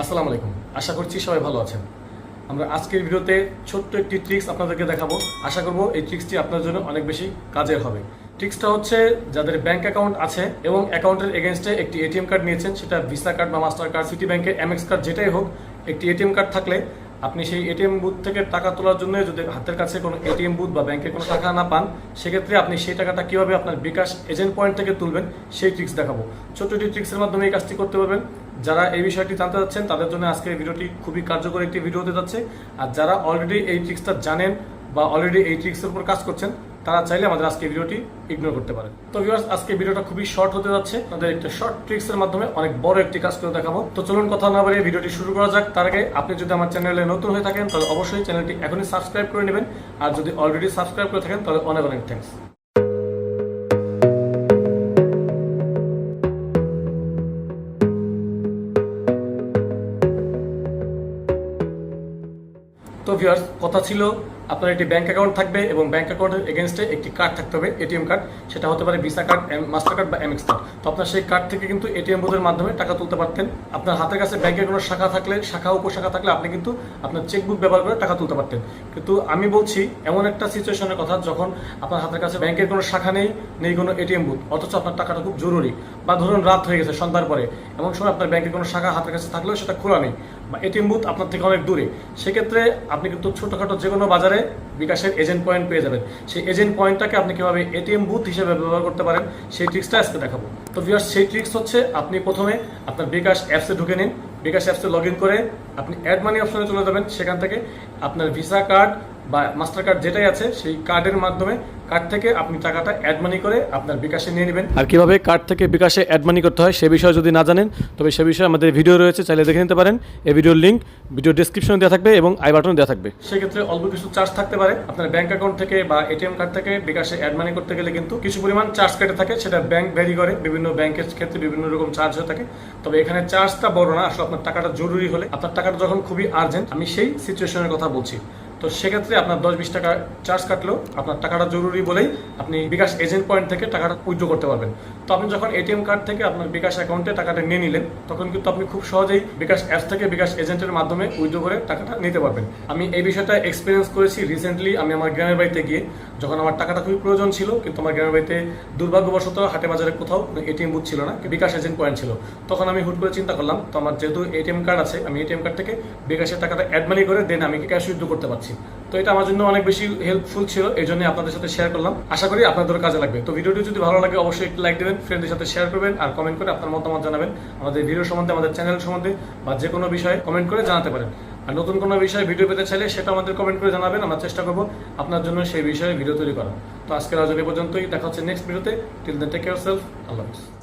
আসসালামু আলাইকুম। আশা করছি সবাই ভালো আছেন। আমরা আজকের ভিডিওতে ছোট্ট একটি ট্রিক্স আপনাদেরকে দেখাবো। আশা করব এই ট্রিক্সটি আপনার জন্য অনেক বেশি কাজের হবে। ট্রিক্সটা হচ্ছে যাদের ব্যাংক অ্যাকাউন্ট আছে এবং অ্যাকাউন্টের এগেনস্টে একটি এটিএম কার্ড নিয়েছেন, সেটা ভিসা কার্ড বা মাস্টার কার্ড সিটি ব্যাংকের এমএক্স কার্ড যেটাই হোক, একটি এটিএম কার্ড থাকলে আপনি সেই এটিএম বুথ থেকে টাকা তোলার জন্য যদি হাতের কাছে কোনো এটিএম বুথ বা ব্যাংকে কোনো টাকা না পান, সেক্ষেত্রে আপনি সেই টাকাটা কীভাবে আপনার বিকাশ এজেন্ট পয়েন্ট থেকে তুলবেন, সেই ট্রিক্স দেখাবো। ছোট্ট একটি ট্রিক্সের মাধ্যমে এই কাজটি করতে পারবেন। যারা এই বিষয়টি জানতে যাচ্ছেন তাদের জন্য আজকের ভিডিওটি খুবই কার্যকর একটি ভিডিও হতে যাচ্ছে। আর যারা অলরেডি এই ট্রিক্সটা জানেন বা অলরেডি এই ট্রিক্সের উপর কাজ করছেন তারা চাইলে আমাদের আজকে ভিডিওটি ইগনোর করতে পারে। তো ভিউয়ার্স আজকে ভিডিওটা খুবই শর্ট হতে যাচ্ছে। তাদের একটা শর্ট ট্রিক্সের মাধ্যমে অনেক বড় একটি কাজ করে দেখাবো। তো চলুন কথা না বাড়িয়ে ভিডিওটি শুরু করা যাক। তার আগে আপনি যদি আমার চ্যানেলে নতুন হয়ে থাকেন, তাহলে অবশ্যই চ্যানেলটি এখনই সাবস্ক্রাইব করে নেবেন। আর যদি অলরেডি সাবস্ক্রাইব করে থাকেন, তাহলে অনেক অনেক থ্যাঙ্কস তো ভিউয়ার্স কথা ছিল আপনার একটি ব্যাংক অ্যাকাউন্ট থাকবে এবং ব্যাংক অ্যাকাউন্টের এগেনস্টে একটি কার্ড থাকতে হবে এটিএম কার্ড সেটা হতে পারে ভিসা কার্ড মাস্টার কার্ড বা এমএক্স কার্ড তো আপনার সেই কার্ড থেকে কিন্তু এটিএম বুথের মাধ্যমে টাকা তুলতে পারতেন। আপনার হাতের কাছে ব্যাংকের কোনো শাখা থাকলে, শাখা, উপশাখা থাকলে আপনি কিন্তু আপনার চেকবুক ব্যবহার করে টাকা তুলতে পারতেন। কিন্তু আমি বলছি, এমন একটা সিচুয়েশনের কথা যখন আপনার হাতের কাছে ব্যাংকের কোনো শাখা নেই নেই কোনো এটিএম বুথ অথচ আপনার টাকাটা খুব জরুরি। বা ধরুন রাত হয়ে গেছে, সন্ধ্যার পরে। এমন সময় আপনার ব্যাংকের কোনো শাখা হাতের কাছে থাকলেও সেটা খোলা নেই। বা এটিএম বুথ আপনার থেকে অনেক দূরে। সেক্ষেত্রে আপনি কিন্তু ছোটোখাটো যে কোনো বাজারে বিকাশের এজেন্ট পয়েন্ট পেয়ে যাবেন। সেই এজেন্ট পয়েন্টটাকে আপনি কীভাবে এটিএম বুথ হিসেবে ব্যবহার করতে পারেন, সেই ট্রিক্সটা আজকে দেখাবো। তো ভিউয়ার্স সেই ট্রিক্স হচ্ছে আপনি প্রথমে আপনার বিকাশ অ্যাপসে ঢুকে নিন। বিকাশ অ্যাপসে লগ করে আপনি অ্যাড মানি অপশনে চলে যাবেন। সেখান থেকে আপনার ভিসা কার্ড বা মাস্টার কার্ড যেটাই আছে সেই কার্ডের মাধ্যমে কার্ড থেকে আপনি টাকাটা অ্যাড মানি করে আপনার বিকাশে নিয়ে নেবেন। আর কীভাবে কার্ড থেকে বিকাশে অ্যাড মানি করতে হয় সে বিষয়ে যদি না জানেন তবে সে বিষয়ে আমাদের ভিডিও রয়েছে চাইলে দেখে নিতে পারেন। এই ভিডিওর লিঙ্ক ভিডিও ডিসক্রিপশনে দেওয়া থাকবে এবং আই বাটনে দেওয়া থাকবে। সেক্ষেত্রে অল্প কিছু চার্জ থাকতে পারে। আপনার ব্যাংক অ্যাকাউন্ট থেকে বা এটিএম কার্ড থেকে বিকাশে অ্যাড মানি করতে গেলে কিন্তু কিছু পরিমাণ চার্জ কেটে থাকে সেটা ব্যাংক ভ্যারি করে বিভিন্ন ব্যাংকের ক্ষেত্রে বিভিন্ন রকম চার্জ হয়ে থাকে। তবে এখানে চার্জটা বড় না আসলে আপনার টাকাটা জরুরি হলে। আপনার টাকাটা যখন খুবই আর্জেন্ট আমি সেই সিচুয়েশনের কথা বলছি। তো সেক্ষেত্রে আপনার দশ বিশ টাকা চার্জ কাটলেও আপনার টাকাটা জরুরি বলেই আপনি বিকাশ এজেন্ট পয়েন্ট থেকে টাকাটা উইথড্র করতে পারবেন। তো আপনি যখন এটিএম কার্ড থেকে আপনার বিকাশ অ্যাকাউন্টে টাকাটা নিয়ে নিলেন, তখন কিন্তু আপনি খুব সহজেই বিকাশ অ্যাপস থেকে বিকাশ এজেন্টের মাধ্যমে উইথড্র করে টাকাটা নিতে পারবেন। আমি এই বিষয়টা এক্সপিরিয়েন্স করেছি রিসেন্টলি আমি আমার গ্রামের বাড়িতে গিয়ে। যখন আমার টাকাটা খুবই প্রয়োজন ছিল, কিন্তু আমার গ্রামের বাড়িতে দুর্ভাগ্যবশত হাটে বাজারে কোথাও এটিএম বুথ ছিল না, বিকাশ এজেন্ট পয়েন্ট ছিল। তখন আমি হুট করে চিন্তা করলাম, তো আমার যেহেতু এটিএম কার্ড আছে, আমি এটিএম কার্ড থেকে বিকাশের টাকাটা অ্যাড মানি করে দেন আমি ক্যাশ উইথড্র করতে পারছি? তো এটা আমার জন্য অনেক বেশি হেল্পফুল ছিল, এই জন্য আপনাদের সাথে শেয়ার করলাম। আশা করি আপনাদের কাজে লাগবে। তো ভিডিওটি যদি ভালো লাগে, অবশ্যই একটু লাইক দেবেন ফ্রেন্ডদের সাথে শেয়ার করবেন আর কমেন্ট করে আপনার মতামত জানাবেন। আমাদের ভিডিও সম্বন্ধে, আমাদের চ্যানেল সম্বন্ধে বা যে কোনো বিষয়ে কমেন্ট করে জানাতে পারেন। আর নতুন কোনো বিষয়ে ভিডিও পেতে চাইলে সেটা আমাদের কমেন্ট করে জানাবেন, আমরা চেষ্টা করব আপনার জন্য সেই বিষয়ে ভিডিও তৈরি করা তো আজকের আজ এই পর্যন্তই, দেখা হচ্ছে নেক্সট ভিডিওতে till then take care self আল্লাহ হাফিজ।